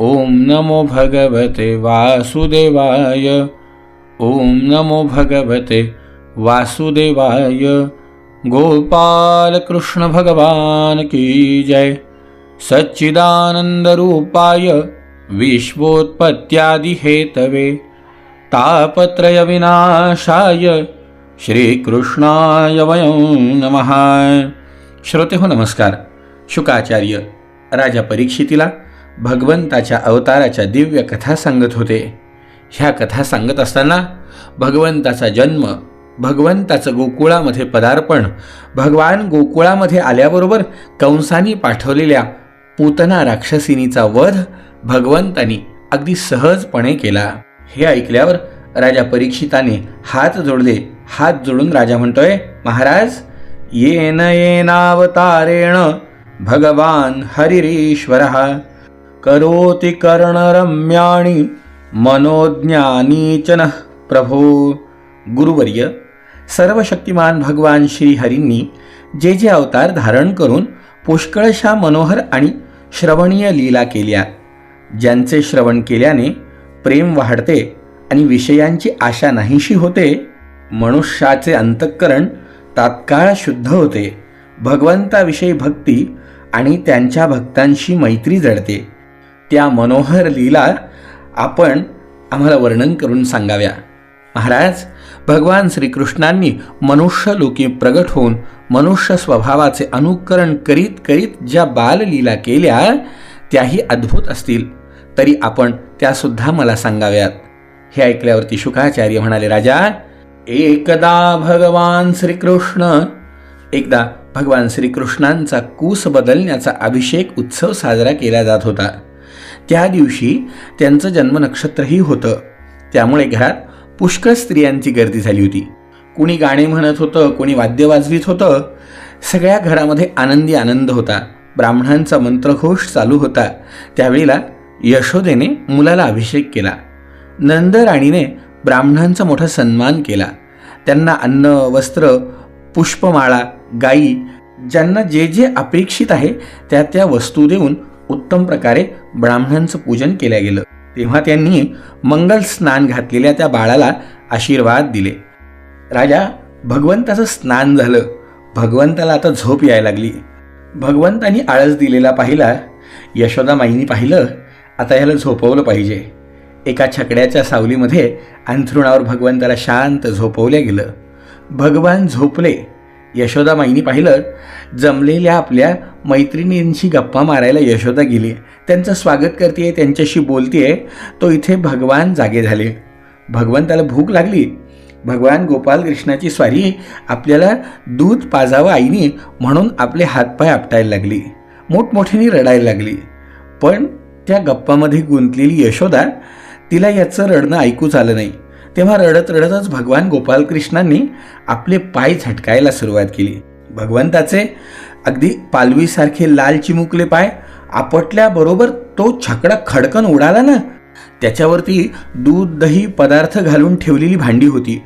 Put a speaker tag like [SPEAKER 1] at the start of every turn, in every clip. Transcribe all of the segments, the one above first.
[SPEAKER 1] ॐ नमो भगवते वासुदेवाय। ॐ नमो भगवते वासुदेवाय। गोपाल कृष्ण भगवान की जय। सच्चिदानंद रूपाय विश्वोत्पत्त्यादि हेतवे तापत्रय विनाशाय श्रीकृष्णाय वयं नमः। श्रोते हो नमस्कार। शुकाचार्य राजा परीक्षितीला भगवंताच्या अवताराच्या दिव्य कथा सांगत होते. ह्या कथा सांगत असताना भगवंताचा जन्म भगवंताचं गोकुळामध्ये पदार्पण भगवान गोकुळामध्ये आल्याबरोबर कंसानी पाठवलेल्या पूतना राक्षसिनीचा वध भगवंतानी अगदी सहजपणे केला. हे ऐकल्यावर राजा परीक्षिताने हात जोडले. हात जोडून राजा म्हणतोय महाराज येन येनावतारेण भगवान हरिरीश्वर करोति कर्णरम्याणि मनोज्ञानी च नः प्रभो। गुरुवर्य सर्वशक्तिमान भगवान श्रीहरींनी जे जे अवतार धारण करून पुष्कळशा मनोहर आणि श्रवणीय लीला केल्या ज्यांचे श्रवण केल्याने प्रेम वाढते आणि विषयांची आशा नाहीशी होते मनुष्याचे अंतःकरण तात्काळ शुद्ध होते भगवंताविषयी भक्ती आणि त्यांच्या भक्तांशी मैत्री जडते. त्या मनोहर लीला आपण आम्हाला वर्णन करून सांगाव्या. महाराज भगवान श्रीकृष्णांनी मनुष्यलोकी प्रगट होऊन मनुष्य स्वभावाचे अनुकरण करीत करीत ज्या बाललीला केल्या त्याही अद्भुत असतील. तरी आपण त्यासुद्धा मला सांगाव्यात. हे ऐकल्यावरती शुकाचार्य म्हणाले राजा एकदा भगवान श्रीकृष्ण एकदा भगवान श्रीकृष्णांचा कूस बदलण्याचा अभिषेक उत्सव साजरा केला जात होता. त्या दिवशी त्यांचं जन्म नक्षत्रही होतं. त्यामुळे घरात पुष्कळ स्त्रियांची गर्दी झाली होती. कुणी गाणे म्हणत होतं कोणी वाद्य वाजवीत होतं. सगळ्या घरामध्ये आनंदी आनंद होता. ब्राह्मणांचा मंत्रघोष चालू होता. त्यावेळेला यशोदेने मुलाला अभिषेक केला. नंदराणीने ब्राह्मणांचा मोठा सन्मान केला. त्यांना अन्न वस्त्र पुष्पमाळा गायी ज्यांना जे जे अपेक्षित आहे त्या त्या वस्तू देऊन उत्तम प्रकारे ब्राह्मणांचं पूजन केलं गेलं. तेव्हा त्यांनी मंगल स्नान घातलेल्या त्या बाळाला आशीर्वाद दिले. राजा भगवंताचं स्नान झालं. भगवंताला आता झोप यायला लागली. भगवंतानी आळस दिलेला पाहिला. यशोदा माईनी पाहिलं आता ह्याला झोपवलं पाहिजे. एका छकड्याच्या सावलीमध्ये अंथरुणावर भगवंताला शांत झोपवल्या गेलं. भगवान झोपले. यशोदामाईनी पाहिलं जमलेल्या आपल्या मैत्रिणींशी गप्पा मारायला यशोदा गेली. त्यांचं स्वागत करते त्यांच्याशी बोलते तो इथे भगवान जागे झाले. भगवंताला भूक लागली. भगवान गोपाल कृष्णाची स्वारी आपल्याला दूध पाजावं आईनी म्हणून आपले हातपाय आपटायला लागली. मोठमोठ्याने रडायला लागली. पण त्या गप्पामध्ये गुंतलेली यशोदा तिला याचं रडणं ऐकूच आलं नाही. तेव्हा रडत रडतच भगवान गोपालकृष्णांनी आपले पाय झटकायला सुरुवात केली. भगवंताचे अगदी पालवीसारखे लाल चिमुकले पाय आपटल्याबरोबर तो छकडा खडकन उडाला ना. त्याच्यावरती दूध दही पदार्थ घालून ठेवलेली भांडी होती.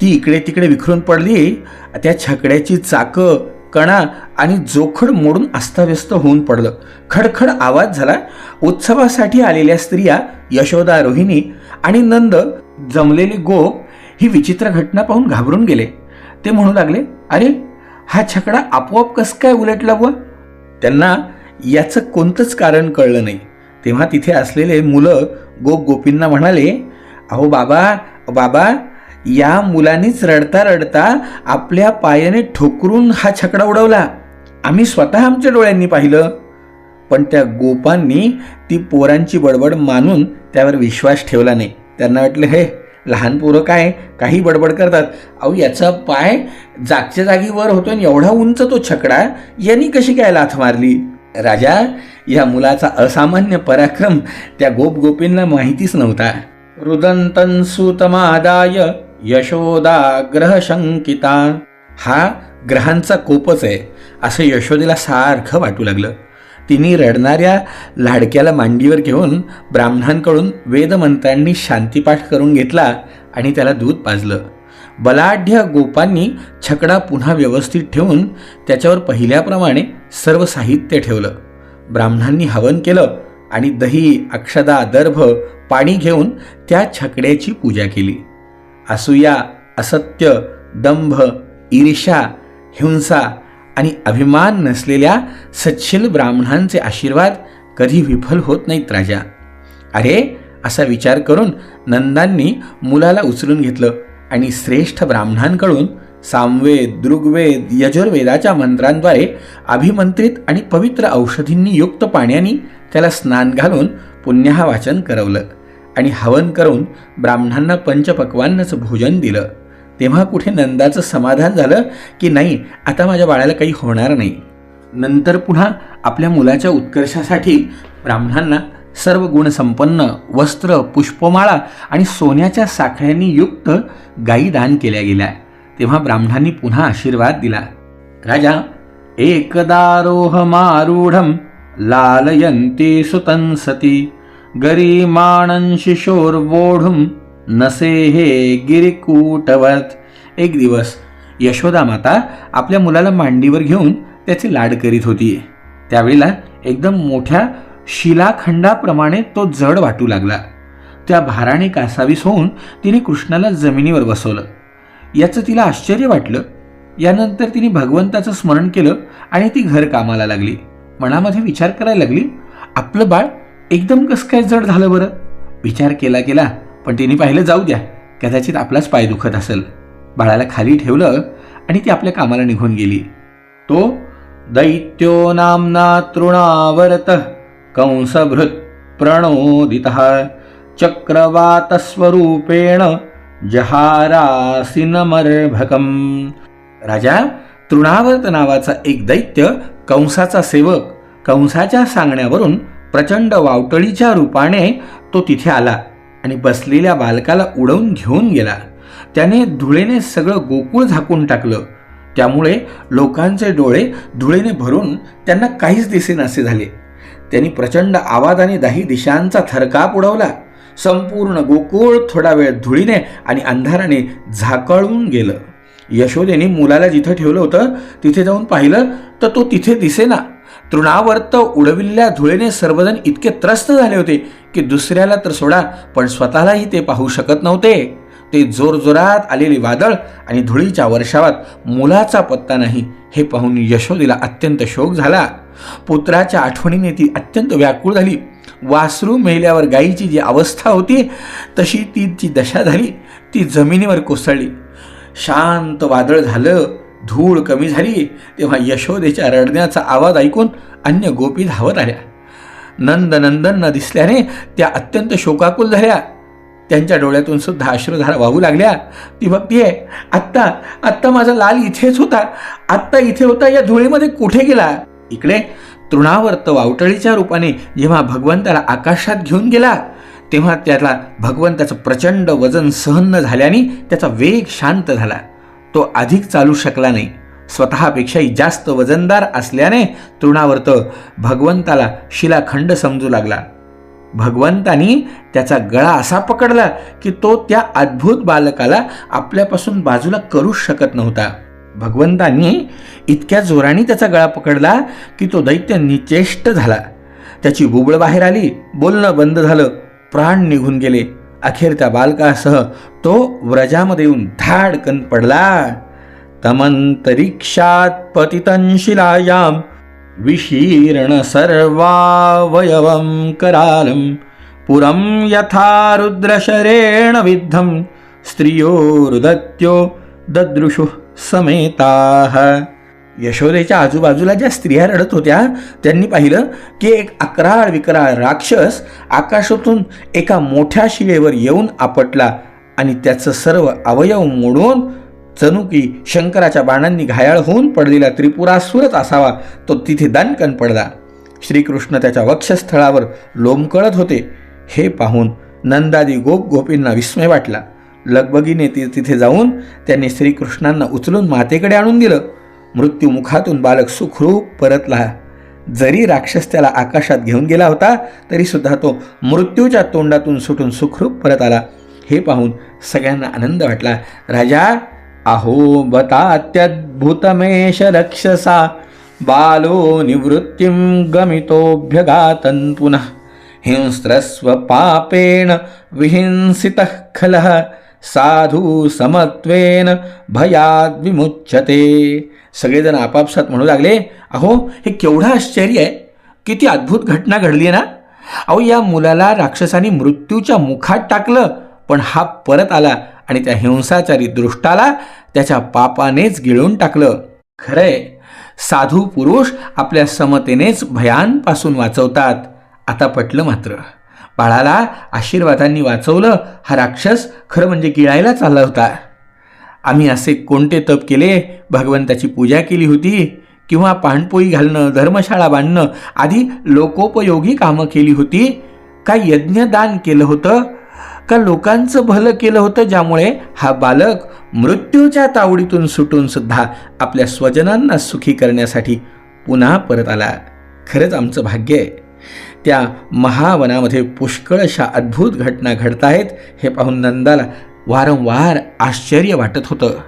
[SPEAKER 1] ती इकडे तिकडे विखरून पडली. त्या छकड्याची चाकं कणा आणि जोखड मोडून अस्ताव्यस्त होऊन पडलं. खडखड आवाज झाला उत्सवासाठी आलेल्या स्त्रिया यशोदा रोहिणी आणि नंद जमलेले गोप ही विचित्र घटना पाहून घाबरून गेले. ते म्हणू लागले अरे हा छकडा आपोआप कसं काय उलटला व त्यांना याचं कोणतंच कारण कळलं नाही. तेव्हा तिथे असलेले मुलं गोप गोपींना म्हणाले अहो बाबा बाबा या मुलानेच रडता रडता आपल्या पायाने ठोकरून हा छकडा उडवला. आम्ही स्वतः आमच्या डोळ्यांनी पाहिलं. पण त्या गोपांनी ती पोरांची बडबड मानून त्यावर विश्वास ठेवला नाही. त्यांना वाटलं हे लहान पोरं काय? काही बडबड करतात. अहो याचा पाय जागच्या जागी वर होतो आणि एवढा उंच तो छकडा यांनी कशी काय लाथ मारली? राजा या मुलाचा असामान्य पराक्रम त्या गोप गोपींना माहितीच नव्हता. रुदंतन सुतमादाय यशोदा ग्रहशंकिता हा ग्रहांचा कोपच आहे. असं यशोदेला सारखं वाटू लागलं. तिने रडणाऱ्या लाडक्याला मांडीवर घेऊन ब्राह्मणांकडून वेदमंत्रांनी शांतीपाठ करून घेतला आणि त्याला दूध पाजलं. बलाढ्य गोपांनी छकडा पुन्हा व्यवस्थित ठेवून त्याच्यावर पहिल्याप्रमाणे सर्व साहित्य ठेवलं. ब्राह्मणांनी हवन केलं आणि दही अक्षदा दर्भ पाणी घेऊन त्या छकड्याची पूजा केली. असूया असत्य दंभ ईर्षा हिंसा आणि अभिमान नसलेल्या सच्छिल ब्राह्मणांचे आशीर्वाद कधी विफल होत नाहीत राजा. अरे असा विचार करून नंदांनी मुलाला उचलून घेतलं आणि श्रेष्ठ ब्राह्मणांकडून सामवेद दृग्वेद यजुर्वेदाच्या मंत्रांद्वारे अभिमंत्रित आणि पवित्र औषधींनी युक्त पाण्याने त्याला स्नान घालून पुण्याहा वाचन करवलं. आणि हवन करून ब्राह्मणांना पंचपक्वान्नचं भोजन दिलं. तेव्हा कुठे नंदाचं समाधान झालं की नाही आता माझ्या बाळाला काही होणार नाही. नंतर पुन्हा आपल्या मुलाच्या उत्कर्षासाठी ब्राह्मणांना सर्व गुणसंपन्न वस्त्र पुष्पमाळा आणि सोन्याच्या साखळ्यांनी युक्त गायी दान केल्या गेल्या. तेव्हा ब्राह्मणांनी पुन्हा आशीर्वाद दिला. राजा एकदारोहमारूढं लालयंती सुतंसती गरीमाणं शिशोर्वोढुं नसे हे गिरिकूटवत. एक दिवस यशोदा माता आपल्या मुलाला मांडीवर घेऊन त्याचे लाड करीत होती. त्यावेळेला एकदम मोठ्या शिलाखंडाप्रमाणे तो जड वाटू लागला. त्या भाराने कासावीस होऊन तिने कृष्णाला जमिनीवर बसवलं. याचं तिला आश्चर्य वाटलं. यानंतर तिने भगवंताचं स्मरण केलं आणि ती घर कामाला लागली. मनामध्ये विचार करायला लागली आपलं बाळ एकदम कसं काय जड झालं बरं? विचार केला केला पण तिने पाहिलं जाऊ द्या कदाचित आपलाच पाय दुखत असेल. बाळाला खाली ठेवलं आणि ती आपल्या कामाला निघून गेली. तो दैत्यो नामना तृणावर्त कंसभृत प्रणोदित चक्रवातस्वरूपेण जहारासिनमर्भकम. राजा तृणावर्त नावाचा एक दैत्य कंसाचा सेवक कंसाच्या सांगण्यावरून प्रचंड वावटळीच्या रूपाने तो तिथे आला आणि बसलेल्या बालकाला उडवून घेऊन गेला. त्याने धुळेने सगळं गोकुळ झाकून टाकलं. त्यामुळे लोकांचे डोळे धुळेने भरून त्यांना काहीच दिसेनासे झाले. त्यांनी प्रचंड आवाजाने दाही दिशांचा थरकाप उडवला. संपूर्ण गोकुळ थोडा वेळ धुळीने आणि अंधाराने झाकळून गेलं. यशोदेने मुलाला जिथं ठेवलं होतं तिथे जाऊन पाहिलं तर तो तिथे दिसेना. तृणावर्त उडविलेल्या धुळेने सर्वजण इतके त्रस्त झाले होते की दुसऱ्याला तर सोडा पण स्वतःलाही ते पाहू शकत नव्हते. ते जोरजोरात आलेले वादळ आणि धुळीच्या वर्षावात मुलाचा पत्ता नाही हे पाहून यशोदीला अत्यंत शोक झाला. पुत्राच्या आठवणीने ती अत्यंत व्याकुळ झाली. वासरू मेल्यावर गायीची जी अवस्था होती तशी ती जी दशा झाली ती जमिनीवर कोसळली. शांत वादळ झालं. धूळ कमी झाली तेव्हा यशोदेच्या रडण्याचा आवाज ऐकून अन्य गोपी धावत आल्या. नंदनंदन न दिसल्याने त्या अत्यंत शोकाकुल झाल्या. त्यांच्या डोळ्यातून सुद्धा अश्रुधारा वाहू लागल्या. ती बघतीये आत्ता आत्ता माझा लाल इथेच होता. आत्ता इथे होता या धुळीमध्ये कुठे गेला? इकडे तृणावर्त वावटळीच्या रूपाने जेव्हा भगवंताला आकाशात घेऊन गेला तेव्हा त्याला भगवंताचं प्रचंड वजन सहन न झाल्याने त्याचा वेग शांत झाला. तो अधिक चालू शकला नाही. स्वतःपेक्षाही जास्त वजनदार असल्याने तृणावर्त भगवंताला शिलाखंड समजू लागला. भगवंतानी त्याचा गळा असा पकडला की तो त्या अद्भुत बालकाला आपल्यापासून बाजूला करूच शकत नव्हता. भगवंतांनी इतक्या जोराने त्याचा गळा पकडला की तो दैत्य निचेष्ट झाला. त्याची बुबळ बाहेर आली. बोलणं बंद झालं. प्राण निघून गेले. अखेर त्या बालकासह तो व्रजामध्ये येऊन धाडकन पडला. तमंतरिक्षात पतितं शिलायाम विशीर्ण सर्वावयवं करालं. पुरं यथा रुद्रशरेण विद्धं स्त्रियो रुदत्यो ददृशुः समेताः. यशोदेच्या आजूबाजूला ज्या स्त्रिया रडत होत्या त्यांनी पाहिलं की एक अकराळ विकराळ राक्षस आकाशातून एका मोठ्या शिलेवर येऊन आपटला आणि त्याचं सर्व अवयव मोडून जणू की शंकराच्या बाणांनी घायाळ होऊन पडलेला त्रिपुरासुरच असावा तो तिथे दणकन पडला. श्रीकृष्ण त्याच्या वक्षस्थळावर लोंबकळत होते. हे पाहून नंदादी गोप गोपींना विस्मय वाटला. लगबगीने ती तिथे जाऊन त्यांनी श्रीकृष्णांना उचलून मातेकडे आणून दिलं. मृत्यूमुखातून बालक सुखरूप परतला. जरी राक्षस त्याला आकाशात घेऊन गेला होता तरीसुद्धा तो मृत्यूच्या तोंडातून सुटून सुखरूप परत आला. हे पाहून सगळ्यांना आनंद वाटला. राजा अहो बतात्यद्भुतमेष रक्षसा बालो निवृत्तिं गमितोऽभ्यगातन् पुनः हिंस्रस्व पापेण विहिंसितः खलः। साधू समत्वेन भयाद विमुच्छते सगळेजण आपापसात म्हणू लागले अहो हे केवढं आश्चर्य आहे. किती अद्भुत घटना घडली आहे ना? अहो या मुलाला राक्षसाने मृत्यूच्या मुखात टाकलं पण हा परत आला आणि त्या हिंसाचारी दृष्टाला त्याच्या पापानेच गिळून टाकलं. खरंय. साधू पुरुष आपल्या समतेनेच भयांपासून वाचवतात. आता पटलं मात्र. बाळाला आशीर्वादांनी वाचवलं हा राक्षस खरं म्हणजे गिळायला चालला होता. आम्ही असे कोणते तप केले? भगवंताची पूजा केली होती. किंवा पाणपोई घालणं धर्मशाळा बांधणं आधी लोकोपयोगी कामं केली होती? का यज्ञदान केलं होतं? का लोकांचं भलं केलं होतं ज्यामुळे हा बालक मृत्यूच्या तावडीतून सुटून सुद्धा आपल्या स्वजनांना सुखी करण्यासाठी पुन्हा परत आला? खरंच आमचं भाग्य आहे. त्या महावनामध्ये पुष्कळ अशा अद्भुत घटना घडत आहेत हे पाहून नंदाला वारंवार आश्चर्य वाटत होतं.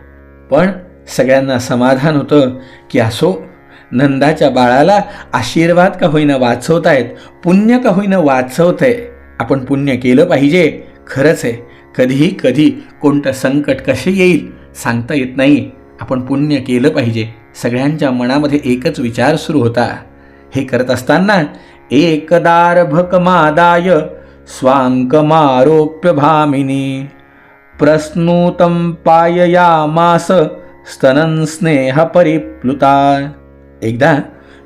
[SPEAKER 1] पण सगळ्यांना समाधान होतं की असो नंदाच्या बाळाला आशीर्वाद का होईना वाचवतायत पुण्य का होईना वाचवतंय? आपण पुण्य केलं पाहिजे खरंच आहे. कधीही कधी कोणतं संकट कसे येईल सांगता येत नाही. आपण पुण्य केलं पाहिजे. सगळ्यांच्या मनामध्ये एकच विचार सुरू होता. हे करत असताना एकदारभकमादाय स्वाङ्कमारोप्य भामिनी प्रस्नूतं पाययामास स्तनन स्नेह परिप्लुता एकदा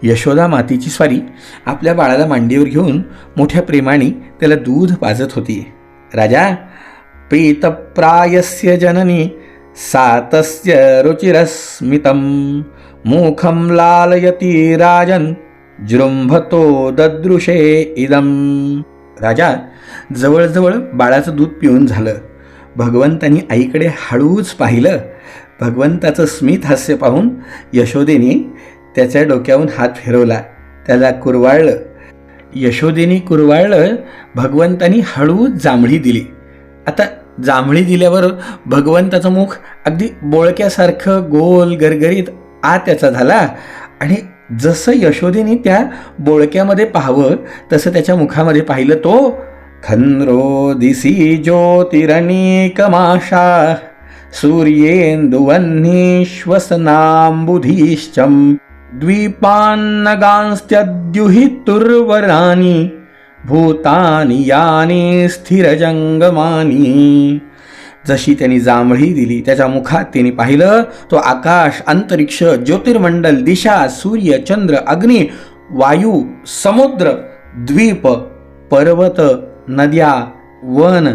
[SPEAKER 1] यशोदा मातीची स्वारी आपल्या बाळाला मांडीवर घेऊन मोठ्या प्रेमाने त्याला दूध पाजत होती. राजा प्रीतप्रायस्य जननी सातस्य रुचिरस्मितं मुखं लालयती राजन जृंभतो ददृशे इदम राजा जवळजवळ बाळाचं दूध पिऊन झालं. भगवंतांनी आईकडे हळूच पाहिलं. भगवंताचं स्मित हास्य पाहून यशोदेने त्याच्या डोक्याहून हात फिरवला. त्याला कुरवाळलं. यशोदेनी कुरवाळलं भगवंतांनी हळूच जांभळी दिली. आता जांभळी दिल्यावर भगवंताचं मुख अगदी बोळक्यासारखं गोल गरगरीत आ त्याचा झाला आणि जसं यशोदेने त्या बोळक्यामध्ये पाहावं तसं त्याच्या मुखामध्ये पाहिलं तो खंद्रो दिसी ज्योतिरणीकमाशा सूर्येन्दुवह्नीश्वसनाम्बुधीश्चम द्वीपान्नगांस्त्यद्युहितुर्वरानि भूतानि यानि स्थिरजंगमानी जशी त्यांनी जांभळी दिली त्याच्या मुखात त्यांनी पाहिलं तो आकाश अंतरिक्ष ज्योतिर्मंडल दिशा सूर्य चंद्र अग्नी वायू समुद्र द्वीप पर्वत नद्या वन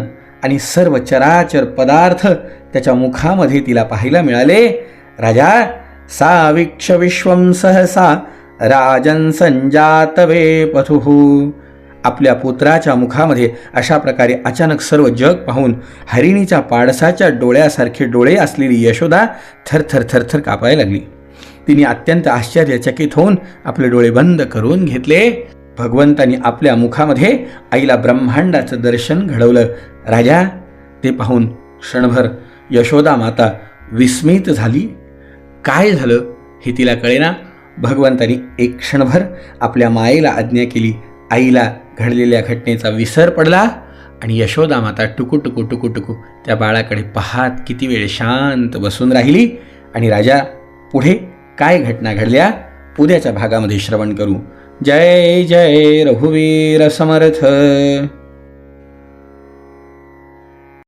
[SPEAKER 1] आणि सर्व चराचर पदार्थ त्याच्या मुखामध्ये तिला पाहायला मिळाले. राजा सा विश्वम सहसा राजन संजातवे पथुः। आपल्या पुत्राच्या मुखामध्ये अशा प्रकारे अचानक सर्व जग पाहून हरिणीच्या पाडसाच्या डोळ्यासारखे डोळे असलेली यशोदा थरथर थरथर कापायला लागली. तिने अत्यंत आश्चर्यचकित होऊन आपले डोळे बंद करून घेतले. भगवंतानी आपल्या मुखामध्ये आईला ब्रह्मांडाचं दर्शन घडवलं. राजा ते पाहून क्षणभर यशोदा माता विस्मित झाली. काय झालं हे तिला कळेना. भगवंतानी एक क्षणभर आपल्या मायेला आज्ञा केली. आईला घडलेल्या घटनेचा विसर पडला आणि यशोदा माता टुकू टुकू टुकू टुकू त्या बाळाकडे पाहात किती वेळ शांत बसून राहिली. आणि राजा पुढे काय घटना घडल्या? उद्याच्या भागामध्ये श्रवण करू. जय जय रघुवीर समर्थ.